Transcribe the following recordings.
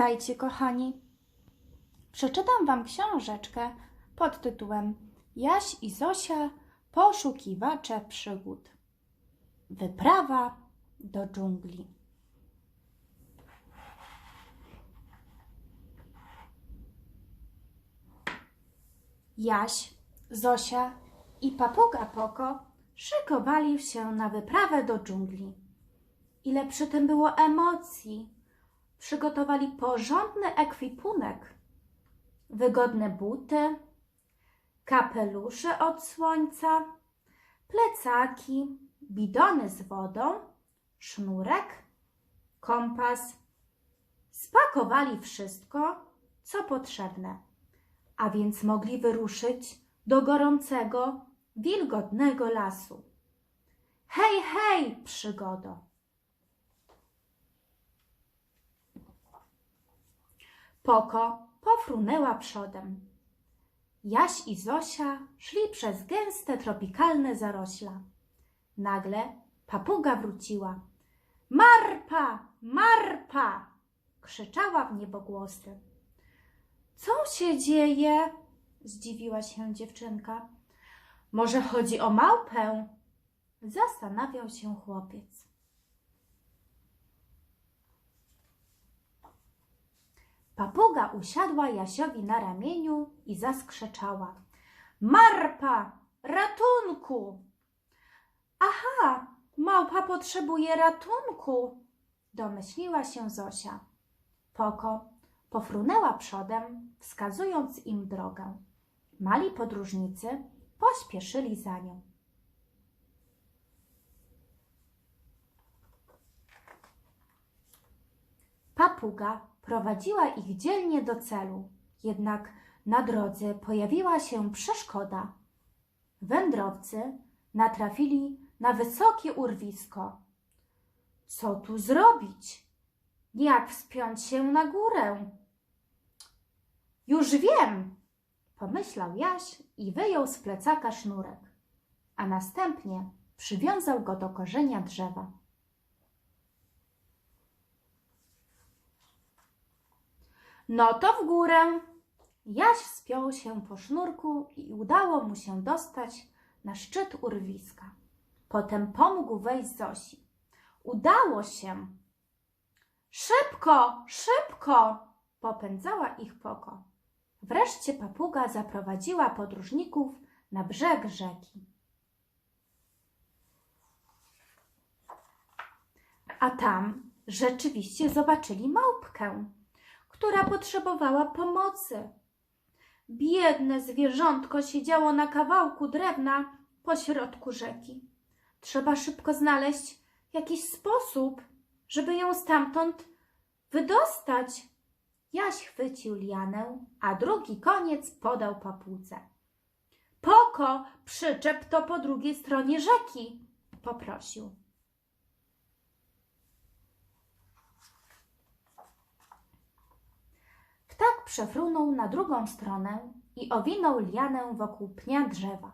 Witajcie, kochani. Przeczytam Wam książeczkę pod tytułem Jaś i Zosia poszukiwacze przygód. Wyprawa do dżungli. Jaś, Zosia i papuga Poko szykowali się na wyprawę do dżungli. Ile przy tym było emocji! Przygotowali porządny ekwipunek, wygodne buty, kapelusze od słońca, plecaki, bidony z wodą, sznurek, kompas. Spakowali wszystko, co potrzebne, a więc mogli wyruszyć do gorącego, wilgotnego lasu. Hej, hej, przygodo! Poko pofrunęła przodem. Jaś i Zosia szli przez gęste tropikalne zarośla. Nagle papuga wróciła. Marpa! Marpa! krzyczała w niebogłosy. Co się dzieje? zdziwiła się dziewczynka. Może chodzi o małpę? Zastanawiał się chłopiec. Papuga usiadła Jasiowi na ramieniu i zaskrzeczała. Marpa! Ratunku! Aha, małpa potrzebuje ratunku, domyśliła się Zosia. Poko pofrunęła przodem, wskazując im drogę. Mali podróżnicy pośpieszyli za nią. Papuga prowadziła ich dzielnie do celu, jednak na drodze pojawiła się przeszkoda. Wędrowcy natrafili na wysokie urwisko. Co tu zrobić? Jak wspiąć się na górę? Już wiem, pomyślał Jaś i wyjął z plecaka sznurek, a następnie przywiązał go do korzenia drzewa. No to w górę. Jaś wspiął się po sznurku i udało mu się dostać na szczyt urwiska. Potem pomógł wejść Zosi. Udało się. Szybko, szybko! popędzała ich poko. Wreszcie papuga zaprowadziła podróżników na brzeg rzeki. A tam rzeczywiście zobaczyli małpkę, która potrzebowała pomocy. Biedne zwierzątko siedziało na kawałku drewna pośrodku rzeki. Trzeba szybko znaleźć jakiś sposób, żeby ją stamtąd wydostać. Jaś chwycił lianę, a drugi koniec podał papudze. Poko, przyczep to po drugiej stronie rzeki, poprosił. Przefrunął na drugą stronę i owinął lianę wokół pnia drzewa.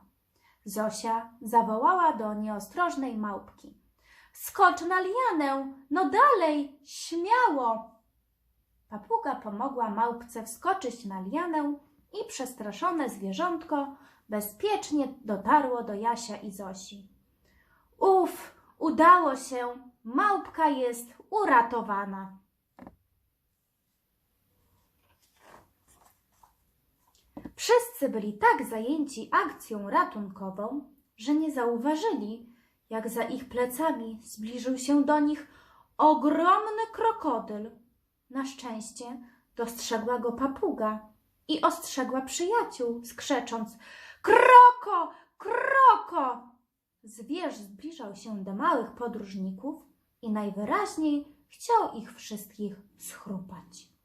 Zosia zawołała do nieostrożnej małpki. Skocz na lianę, no dalej, śmiało! Papuga pomogła małpce wskoczyć na lianę i przestraszone zwierzątko bezpiecznie dotarło do Jasia i Zosi. Uf, udało się, małpka jest uratowana. Wszyscy byli tak zajęci akcją ratunkową, że nie zauważyli, jak za ich plecami zbliżył się do nich ogromny krokodyl. Na szczęście dostrzegła go papuga i ostrzegła przyjaciół, skrzecząc Kroko! Kroko! Zwierz zbliżał się do małych podróżników i najwyraźniej chciał ich wszystkich schrupać.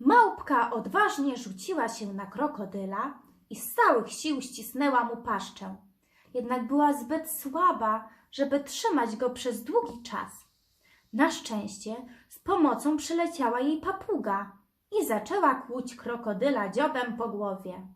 Małpka odważnie rzuciła się na krokodyla i z całych sił ścisnęła mu paszczę. Jednak była zbyt słaba, żeby trzymać go przez długi czas. Na szczęście z pomocą przyleciała jej papuga i zaczęła kłuć krokodyla dziobem po głowie.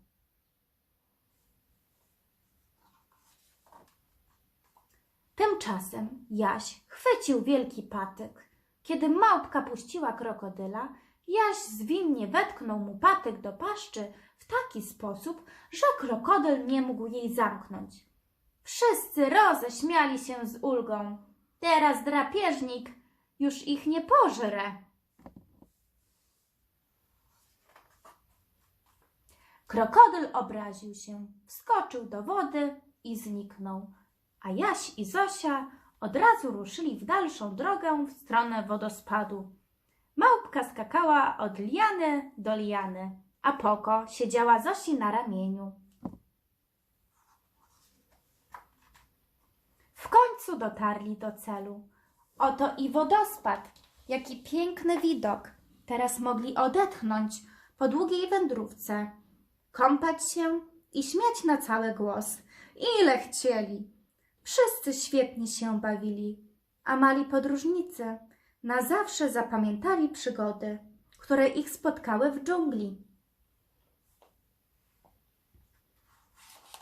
Tymczasem Jaś chwycił wielki patyk. Kiedy małpka puściła krokodyla, Jaś zwinnie wetknął mu patyk do paszczy w taki sposób, że krokodyl nie mógł jej zamknąć. Wszyscy roześmiali się z ulgą. Teraz drapieżnik już ich nie pożre. Krokodyl obraził się, wskoczył do wody i zniknął, a Jaś i Zosia od razu ruszyli w dalszą drogę w stronę wodospadu. Małpka skakała od liany do liany, a Poko siedziała Zosi na ramieniu. W końcu dotarli do celu. Oto i wodospad. Jaki piękny widok. Teraz mogli odetchnąć po długiej wędrówce, kąpać się i śmiać na cały głos. Ile chcieli. Wszyscy świetnie się bawili, a mali podróżnicy na zawsze zapamiętali przygody, które ich spotkały w dżungli.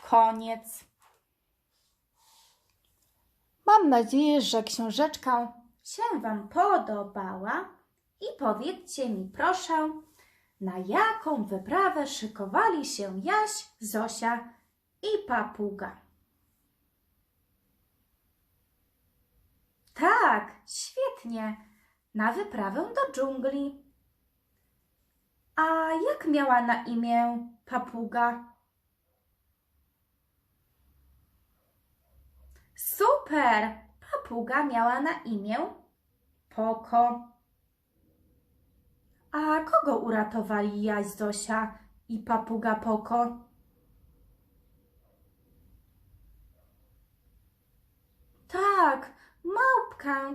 Koniec. Mam nadzieję, że książeczka się Wam podobała i powiedzcie mi proszę, na jaką wyprawę szykowali się Jaś, Zosia i papuga. Tak, świetnie, na wyprawę do dżungli. A jak miała na imię papuga? Super! Papuga miała na imię Poko. A kogo uratowali Jaś Zosia i papuga Poko? Tak,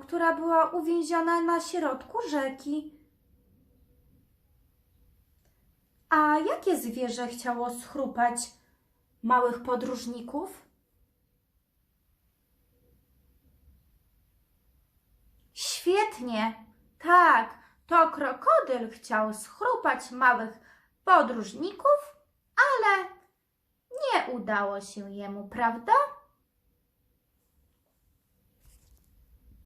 która była uwięziona na środku rzeki. A jakie zwierzę chciało schrupać małych podróżników? Świetnie. Tak, to krokodyl chciał schrupać małych podróżników, ale nie udało się jemu, prawda?